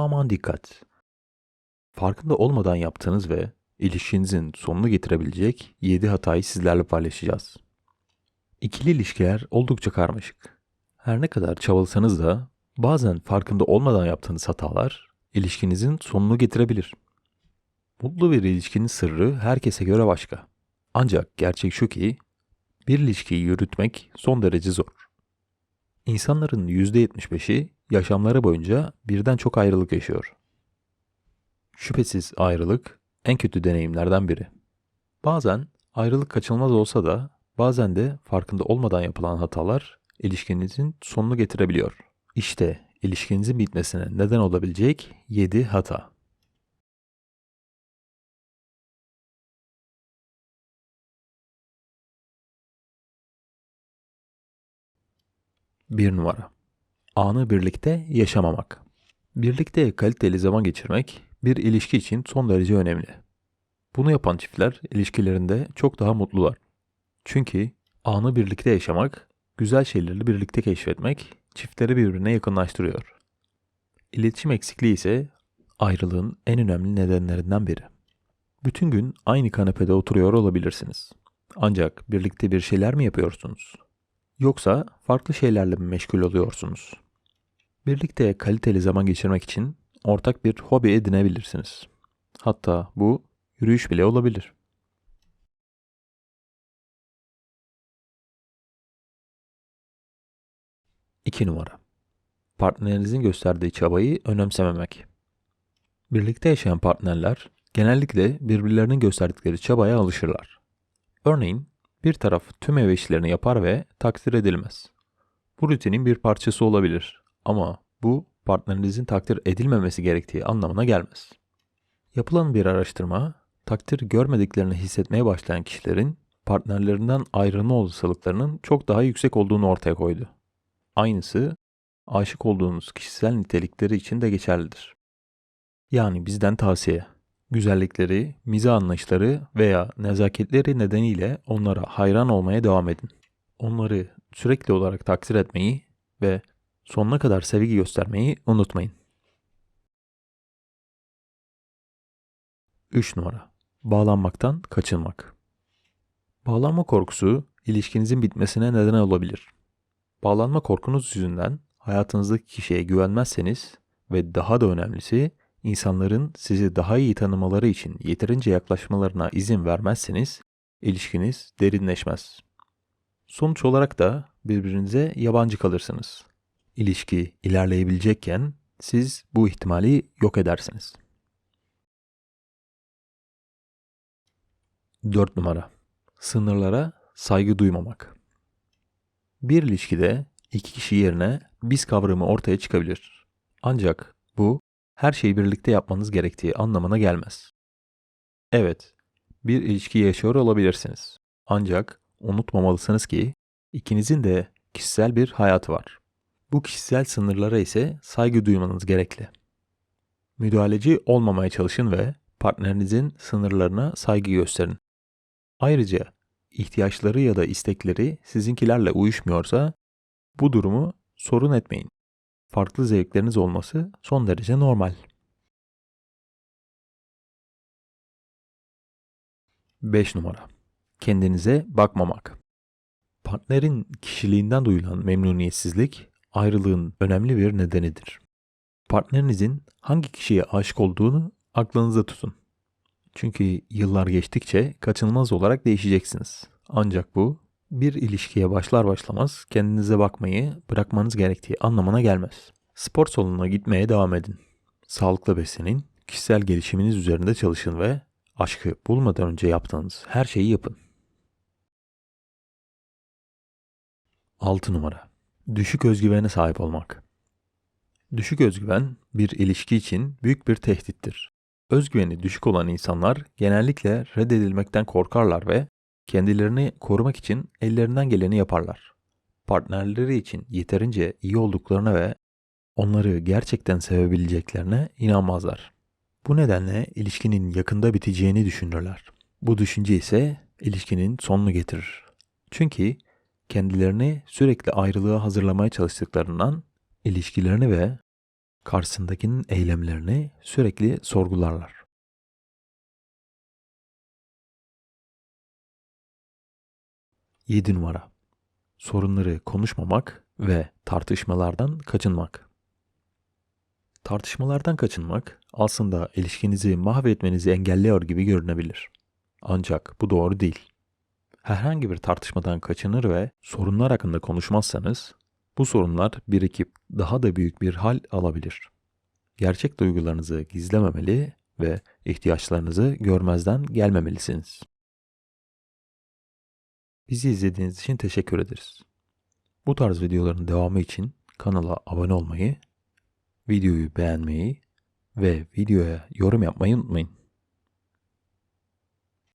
Aman dikkat! Farkında olmadan yaptığınız ve ilişkinizin sonunu getirebilecek 7 hatayı sizlerle paylaşacağız. İkili ilişkiler oldukça karmaşık. Her ne kadar çabalasanız da bazen farkında olmadan yaptığınız hatalar ilişkinizin sonunu getirebilir. Mutlu bir ilişkinin sırrı herkese göre başka. Ancak gerçek şu ki bir ilişkiyi yürütmek son derece zor. İnsanların %75'i yaşamları boyunca birden çok ayrılık yaşıyor. Şüphesiz ayrılık en kötü deneyimlerden biri. Bazen ayrılık kaçınılmaz olsa da bazen de farkında olmadan yapılan hatalar ilişkinizin sonunu getirebiliyor. İşte ilişkinizin bitmesine neden olabilecek 7 hata. Bir numara. Anı birlikte yaşamamak. Birlikte kaliteli zaman geçirmek bir ilişki için son derece önemli. Bunu yapan çiftler ilişkilerinde çok daha mutlular. Çünkü anı birlikte yaşamak, güzel şeyleri birlikte keşfetmek çiftleri birbirine yakınlaştırıyor. İletişim eksikliği ise ayrılığın en önemli nedenlerinden biri. Bütün gün aynı kanepede oturuyor olabilirsiniz. Ancak birlikte bir şeyler mi yapıyorsunuz? Yoksa farklı şeylerle mi meşgul oluyorsunuz? Birlikte kaliteli zaman geçirmek için ortak bir hobi edinebilirsiniz. Hatta bu yürüyüş bile olabilir. İki numara. Partnerinizin gösterdiği çabayı önemsememek. Birlikte yaşayan partnerler genellikle birbirlerinin gösterdikleri çabaya alışırlar. Örneğin bir taraf tüm ev işlerini yapar ve takdir edilmez. Bu rutinin bir parçası olabilir ama bu partnerinizin takdir edilmemesi gerektiği anlamına gelmez. Yapılan bir araştırma, takdir görmediklerini hissetmeye başlayan kişilerin partnerlerinden ayrılma olasılıklarının çok daha yüksek olduğunu ortaya koydu. Aynısı aşık olduğunuz kişisel nitelikleri için de geçerlidir. Yani bizden tavsiye. Güzellikleri, mizah anlayışları veya nezaketleri nedeniyle onlara hayran olmaya devam edin. Onları sürekli olarak takdir etmeyi ve sonuna kadar sevgi göstermeyi unutmayın. 3 numara. Bağlanmaktan kaçınmak. Bağlanma korkusu ilişkinizin bitmesine neden olabilir. Bağlanma korkunuz yüzünden hayatınızdaki kişiye güvenmezseniz ve daha da önemlisi insanların sizi daha iyi tanımaları için yeterince yaklaşmalarına izin vermezseniz ilişkiniz derinleşmez. Sonuç olarak da birbirinize yabancı kalırsınız. İlişki ilerleyebilecekken siz bu ihtimali yok edersiniz. 4 numara. Sınırlara saygı duymamak. Bir ilişkide iki kişi yerine biz kavramı ortaya çıkabilir. Ancak bu her şeyi birlikte yapmanız gerektiği anlamına gelmez. Evet, bir ilişki yaşıyor olabilirsiniz. Ancak unutmamalısınız ki ikinizin de kişisel bir hayatı var. Bu kişisel sınırlara ise saygı duymanız gerekli. Müdahaleci olmamaya çalışın ve partnerinizin sınırlarına saygı gösterin. Ayrıca ihtiyaçları ya da istekleri sizinkilerle uyuşmuyorsa bu durumu sorun etmeyin. Farklı zevkleriniz olması son derece normal. 5 numara. Kendinize bakmamak. Partnerin kişiliğinden duyulan memnuniyetsizlik ayrılığın önemli bir nedenidir. Partnerinizin hangi kişiye aşık olduğunu aklınızda tutun. Çünkü yıllar geçtikçe kaçınılmaz olarak değişeceksiniz. Ancak bu bir ilişkiye başlar başlamaz kendinize bakmayı bırakmanız gerektiği anlamına gelmez. Spor salonuna gitmeye devam edin. Sağlıklı beslenin, kişisel gelişiminiz üzerinde çalışın ve aşkı bulmadan önce yaptığınız her şeyi yapın. 6 numara. Düşük özgüvene sahip olmak. Düşük özgüven bir ilişki için büyük bir tehdittir. Özgüveni düşük olan insanlar genellikle reddedilmekten korkarlar ve kendilerini korumak için ellerinden geleni yaparlar. Partnerleri için yeterince iyi olduklarına ve onları gerçekten sevebileceklerine inanmazlar. Bu nedenle ilişkinin yakında biteceğini düşünürler. Bu düşünce ise ilişkinin sonunu getirir. Çünkü kendilerini sürekli ayrılığa hazırlamaya çalıştıklarından ilişkilerini ve Karşısındakinin eylemlerini sürekli sorgularlar. Yedi numara. Sorunları konuşmamak ve tartışmalardan kaçınmak. Tartışmalardan kaçınmak aslında ilişkinizi mahvetmenizi engelliyor gibi görünebilir. Ancak bu doğru değil. Herhangi bir tartışmadan kaçınır ve sorunlar hakkında konuşmazsanız bu sorunlar birikip daha da büyük bir hal alabilir. Gerçek duygularınızı gizlememeli ve ihtiyaçlarınızı görmezden gelmemelisiniz. Bizi izlediğiniz için teşekkür ederiz. Bu tarz videoların devamı için kanala abone olmayı, videoyu beğenmeyi ve videoya yorum yapmayı unutmayın.